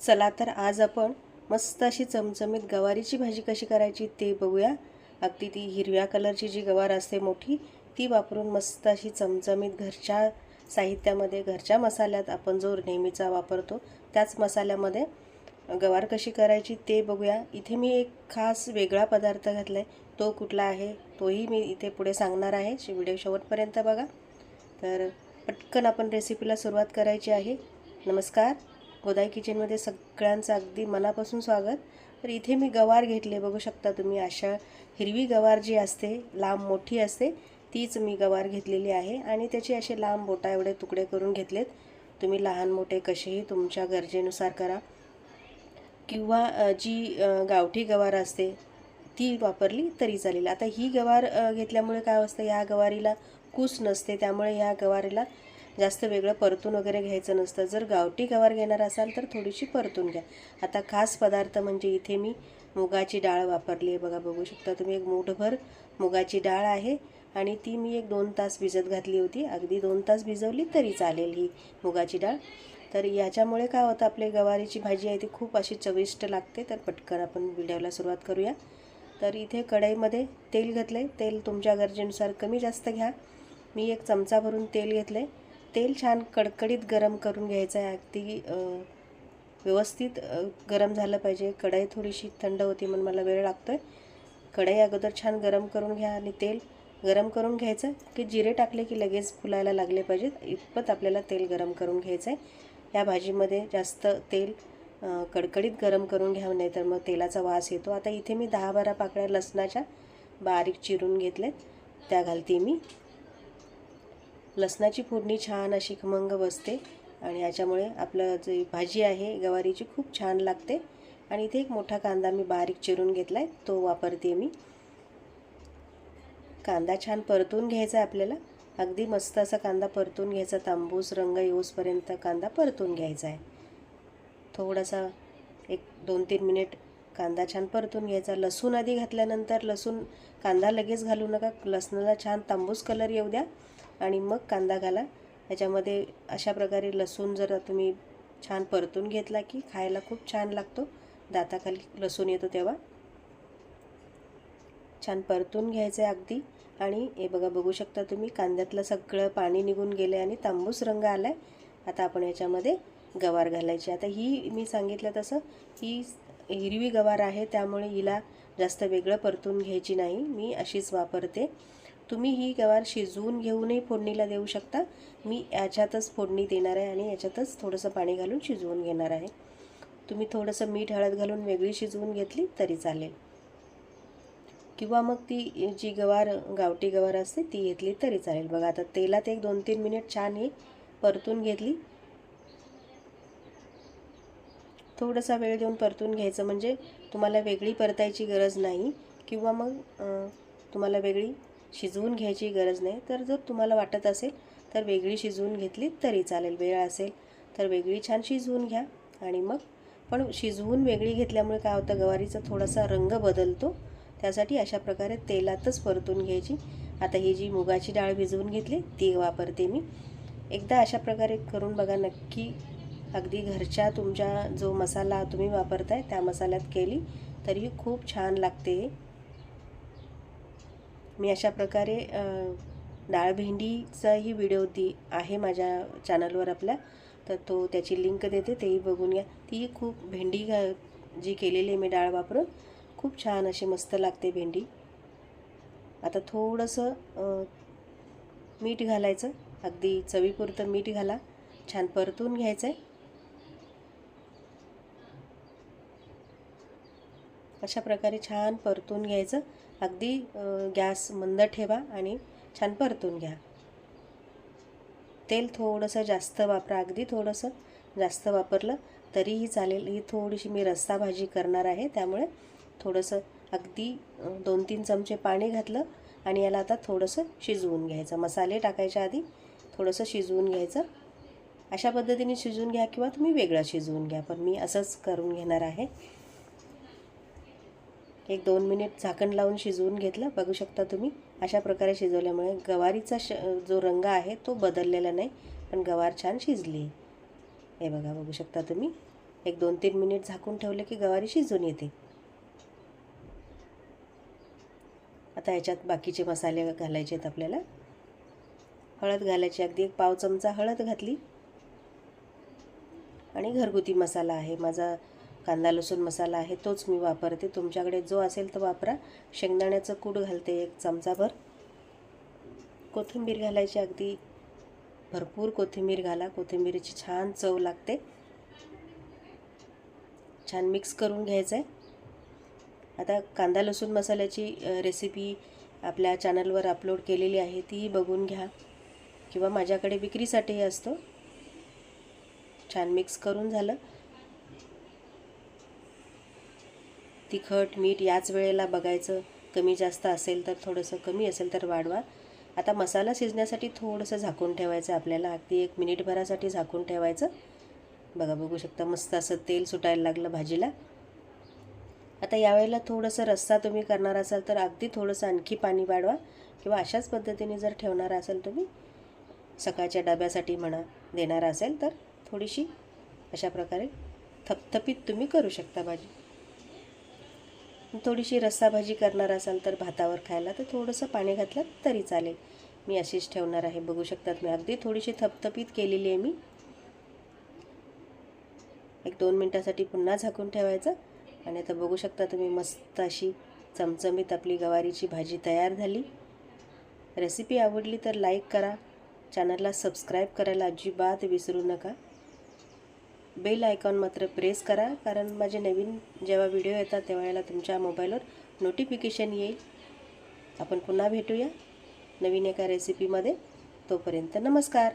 चला तर आज आपण मस्त अशी चमचमीत गवारीची भाजी कशी करायची ते बघूया. अगदी ती हिरव्या कलरची जी गवार असते मोठी ती वापरून मस्त अशी चमचमीत घरच्या साहित्यामध्ये घरच्या मसाल्यात आपण जो नेहमीचा वापरतो त्याच मसाल्यामध्ये गवार कशी करायची ते बघूया. इथे मी एक खास वेगळा पदार्थ घातला आहे तो कुठला आहे तोही मी इथे पुढे सांगणार आहे. व्हिडिओ शेवटपर्यंत बघा. तर पटकन आपण रेसिपीला सुरुवात करायची आहे. नमस्कार. गोदाई किचनमध्ये सगळ्यांचं अगदी मनापासून स्वागत. तर इथे मी गवार घेतले बघू शकता तुम्ही अशा हिरवी गवार जी असते लांब मोठी असते तीच मी गवार घेतलेली आहे. आणि त्याचे असे लांब बोटा एवढे तुकडे करून घेतलेत. तुम्ही लहान मोठे कसेही तुमच्या गरजेनुसार करा. किंवा जी गावठी गवार असते ती वापरली तरी चालेल. आता ही गवार घेतल्यामुळे काय असतं या गवारीला कूस नसते त्यामुळे या गवारीला जास्त वेगळं परतून वगैरे घ्यायचं नसतं. जर गावठी गवार घेणार असाल तर थोडीशी परतून घ्या. आता खास पदार्थ म्हणजे इथे मी मुगाची डाळ वापरली आहे. बघा बघू शकता तुम्ही एक मूठभर मुगाची डाळ आहे आणि ती मी एक दोन तास भिजत घातली होती. अगदी दोन तास भिजवली तरी चालेल ही मुगाची डाळ. तर याच्यामुळे काय होतं आपली गवारीची भाजी आहे ती खूप अशी चविष्ट लागते. तर पटकन आपण व्हिडिओला सुरुवात करूया. तर इथे कढईमध्ये तेल घेतलं आहे तेल तुमच्या गरजेनुसार कमी जास्त घ्या. मी एक चमचा भरून तेल घेतलं आहे तेल छान कडकडीत गरम करून घ्यायचं आहे. अगदी व्यवस्थित गरम झालं पाहिजे. कढई थोडीशी थंड होती म्हणून मला वेळ लागतो आहे कढई अगोदर छान गरम करून घ्या आणि तेल गरम करून घ्यायचं की जिरे टाकले की लगेच फुलायला लागले पाहिजेत. इतपत आपल्याला तेल गरम करून घ्यायचं आहे या भाजीमध्ये जास्त तेल कडकडीत गरम करून घ्यावं नाही तर मग तेलाचा वास येतो. आता इथे मी दहा बारा पाकळ्या लसणाच्या बारीक चिरून घेतल्यात त्या घालते मी. लसणाची फोडणी छान अशी खमंग बसते आणि याच्यामुळे आपलं जी भाजी आहे गवारीची खूप छान लागते. आणि इथे एक मोठा कांदा मी बारीक चिरून घेतला आहे तो वापरते मी. कांदा छान परतून घ्यायचा आहे आपल्याला. अगदी मस्त असा कांदा परतून घ्यायचा तांबूस रंग येऊसपर्यंत कांदा परतून घ्यायचा आहे थोडासा एक दोन तीन मिनिट कांदा छान परतून घ्यायचा. लसूण आधी घातल्यानंतर लसूण कांदा लगेच घालू नका. लसणाला छान तांबूस कलर येऊ द्या. आणि मग कांदा घाला. याच्यामध्ये अशा प्रकारे लसूण जर तुम्ही छान परतून घेतला की खायला खूप छान लागतो. दाताखाली लसूण येतो तेव्हा. छान परतून घ्यायचं आहे अगदी. आणि हे बघा बघू शकता तुम्ही कांद्यातलं सगळं पाणी निघून गेलं आहे आणि तांबूस रंग आला आहे आता आपण याच्यामध्ये गवार घालायची. आता ही मी सांगितलं तसं ही हिरवी गवार आहे त्यामुळे हिला जास्त वेगळं परतून घ्यायची नाही. मी अशीच वापरते. तुम्ही ही गवार शिजवून घेऊनही फोडणीला देऊ शकता. मी याच्यातच फोडणी देणार आहे आणि याच्यातच थोडंसं पाणी घालून शिजवून घेणार आहे. तुम्ही थोडंसं मीठ हळद घालून वेगळी शिजवून घेतली तरी चालेल. किंवा मग ती जी गवार गावठी गवार असते ती घेतली तरी चालेल. बघा आता तेलात एक दोन तीन मिनिट छान हे परतून घेतली. थोडासा वेळ देऊन परतून घ्यायचं म्हणजे तुम्हाला वेगळी परतायची गरज नाही. किंवा मग तुम्हाला वेगळी शिजवून घ्यायची गरज नाही. तर जर तुम्हाला वाटत असेल तर वेगळी शिजवून घेतली तरी चालेल वेळ असेल तर वेगळी छान शिजवून घ्या. आणि मग पण शिजवून वेगळी घेतल्यामुळे काय होतं गवारीचा थोडासा रंग बदलतो. त्यासाठी अशा प्रकारे तेलातच परतून घ्यायची. आता ही जी मुगाची डाळ भिजवून घेतली ती वापरते मी. एकदा अशा प्रकारे करून बघा नक्की. अगदी घरच्या तुमच्या जो मसाला तुम्ही वापरताय त्या मसाल्यात केली तरीही खूप छान लागते मी अशा प्रकारे डाळ भेंडीचाही व्हिडिओ दी आहे माझ्या चॅनलवर आपल्या. तर तो त्याची लिंक देते तेही बघून घ्या. ती खूप भेंडी घा जी केलेली आहे मी डाळ वापरून खूप छान अशी मस्त लागते भेंडी. आता थोडंसं मीठ घालायचं. अगदी चवीपुरतं मीठ घाला. छान परतून घ्यायचं आहे अशा प्रकारे छान परतून घ्यायचं. अगदी गॅस मंद ठेवा आणि छान परतून घ्या. तेल थोडंसं जास्त वापरा. अगदी थोडंसं जास्त वापरलं तरीही चालेल. ही थोडीशी मी रस्सा भाजी करणार आहे. त्यामुळे थोडंसं अगदी दोन तीन चमचे पाणी घातलं आणि याला आता थोडंसं शिजवून घ्यायचं. मसाले टाकायच्या आधी थोडंसं शिजवून घ्यायचं. अशा पद्धतीने शिजवून घ्या किंवा तुम्ही वेगळं शिजवून घ्या. पण मी असंच करून घेणार आहे. एक दोन मिनिट झाकण लावून शिजवून घेतलं. बघू शकता तुम्ही अशा प्रकारे शिजवल्यामुळे गवारीचा श जो रंग आहे तो बदललेला नाही पण गवार छान शिजली. हे बघा बघू शकता तुम्ही. एक दोन तीन मिनिट झाकून ठेवले की गवारी शिजून येते. आता याच्यात बाकीचे मसाले घालायचे आहेत आपल्याला. हळद घालायची अगदी एक पाव चमचा हळद घातली. आणि घरगुती मसाला आहे. माझा कांदा लसूण मसाला आहे तोच मी वापरते. तुमच्याकडे जो असेल तो वापरा. शेंगदाण्याचं कूट घालते एक चमचाभर. कोथिंबीर घालायची अगदी भरपूर कोथिंबीर घाला. कोथिंबीरीची छान चव लागते. छान मिक्स करून घ्यायचं आहे आता कांदा लसूण मसाल्याची रेसिपी आपल्या चॅनलवर अपलोड केलेली आहे तीही बघून घ्या. किंवा माझ्याकडे विक्रीसाठीही असतो. छान मिक्स करून झालं. तिखट मीठ याच वेळेला बघायचं. कमी जास्त असेल तर थोडंसं कमी असेल तर वाढवा. आता मसाला शिजण्यासाठी थोडंसं झाकून ठेवायचं आपल्याला. अगदी एक मिनिटभरासाठी झाकून ठेवायचं. बघा बघू शकता मस्त असं तेल सुटायला लागलं भाजीला. आता यावेळेला थोडंसं रस्सा तुम्ही करणार असाल तर अगदी थोडंसं आणखी पाणी वाढवा. किंवा अशाच पद्धतीने जर ठेवणार असाल तुम्ही सकाळच्या डब्यासाठी म्हणा देणार असेल तर थोडीशी अशा प्रकारे थपथपीत तुम्ही करू शकता भाजी. थोडीशी रस्सा भाजी करणार असाल तर भातावर खायला तर थोडंसं पाणी घातलं तरी चालेल. मी अशीच ठेवणार आहे. बघू शकतात मी. अगदी थोडीशी थपथपीत केलेली आहे मी. एक दोन मिनटासाठी पुन्हा झाकून ठेवायचं. आणि आता बघू शकता तुम्ही मस्त अशी चमचमीत आपली गवारीची भाजी तयार झाली. रेसिपी आवडली तर लाईक करा. चॅनलला सबस्क्राईब करायला अजिबात विसरू नका. बेल आयकॉन मात्र प्रेस करा कारण माझे नवीन जेव्हा व्हिडिओ येतात तेव्हा तुमच्या मोबाईलवर नोटिफिकेशन येईल. आपण पुन्हा भेटूया नवीन एका रेसिपीमध्ये तोपर्यंत नमस्कार.